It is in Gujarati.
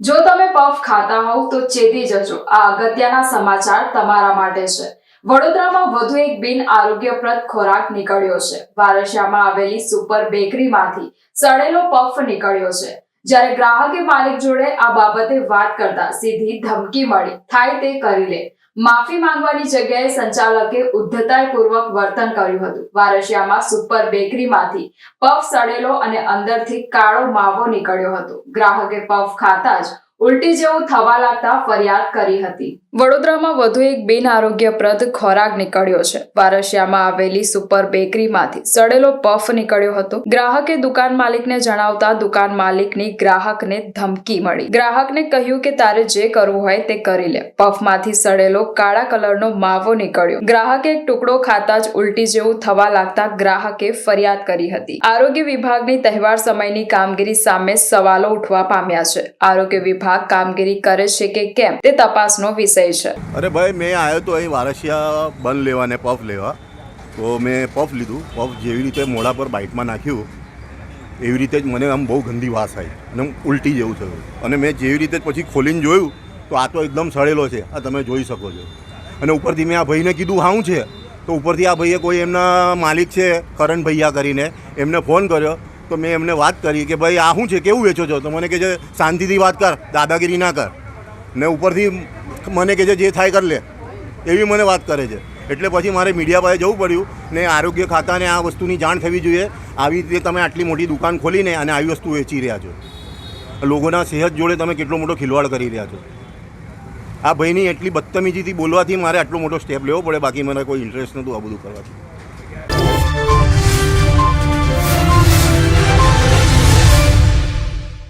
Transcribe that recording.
જો તમે પફ ખાતા હોવ તો ચેતી જજો. આ અગત્યના સમાચાર તમારા માટે છે. વડોદરામાં વધુ એક બિન આરોગ્યપ્રદ ખોરાક નીકળ્યો છે. વારસિયામાં આવેલી સુપર બેકરીમાંથી સડેલો પફ નીકળ્યો છે. જ્યારે ગ્રાહકે માલિક જોડે આ બાબતે વાત કરતા સીધી ધમકી મળી, થાય તે કરી લે. માફી માંગવાની જગ્યાએ સંચાલકે ઉદ્ધતાયપૂર્વક વર્તન કર્યું હતું. વારસિયામાં સુપર બેકરીમાંથી પફ સડેલો અને અંદરથી કાળો માવો નીકળ્યો હતો. ગ્રાહકે પફ ખાતા જ ઉલટી જેવું થવા લાગતા ફરિયાદ કરી હતી. વડોદરામાં વધુ એક બિન આરોગ્યપ્રદ ખોરાક નીકળ્યો છે. વારસિયામાં આવેલી સુપર બેકરીમાંથી સડેલો પફ નીકળ્યો હતો. ગ્રાહકે દુકાન માલિકને જણાવતા દુકાન માલિકની ગ્રાહકને ધમકી મળી. ગ્રાહકને કહ્યું કે તારે જે કરવું હોય તે કરી લે. પફમાંથી સડેલો કાળા કલરનો માવો નીકળ્યો. ગ્રાહકે એક ટુકડો ખાતા જ ઉલટી જેવું થવા લાગતા ગ્રાહકે ફરિયાદ કરી હતી. આરોગ્ય વિભાગની તહેવાર સમયની કામગીરી સામે સવાલો ઉઠવા પામ્યા છે. આરોગ્ય વિભાગ કામગીરી કરે છે કે કેમ તે તપાસનો વિષય છે. અરે ભાઈ, મેં આવ્યો તો અહીં વારસિયા બન લેવા ને પફ લેવા. તો મેં પફ લીધું. પફ જેવી રીતે મોઢા પર બાઇકમાં નાખ્યું, એવી રીતે જ મને આમ બહુ ગંદી વાસ આવી. અને ઉલટી જેવું થયું. અને મેં જેવી રીતે પછી ખોલીને જોયું, તો આ તો એકદમ સડેલો છે. આ તમે જોઈ શકો છો. અને ઉપરથી મેં આ ભાઈને કીધું, હાઉં છે? તો ઉપરથી આ ભાઈએ કોઈ એમના માલિક છે, કરણ ભૈયા કરીને, એમને ફોન કર્યો. તો મેં એમને વાત કરી કે, ભાઈ, આ શું છે? કેવું વેચો છો? તો મને કહે છે, શાંતિથી વાત કર, દાદાગીરી ના કર. ને ઉપરથી મને કે જે થાય કરી લે. એવી મને વાત કરે છે. એટલે પછી મારે મીડિયા પાસે જવું પડ્યું ને આરોગ્ય ખાતાને આ વસ્તુની જાણ થવી જોઈએ. આવી રીતે તમે આટલી મોટી દુકાન ખોલીને અને આવી વસ્તુ વેચી રહ્યા છો. લોકોના સેહત જોડે તમે કેટલો મોટો ખિલવાડ કરી રહ્યા છો. આ ભાઈની એટલી બદતમીજીથી બોલવાથી મારે આટલો મોટો સ્ટેપ લેવો પડે. બાકી મને કોઈ ઇન્ટરેસ્ટ નહોતું આ બધું કરવાથી.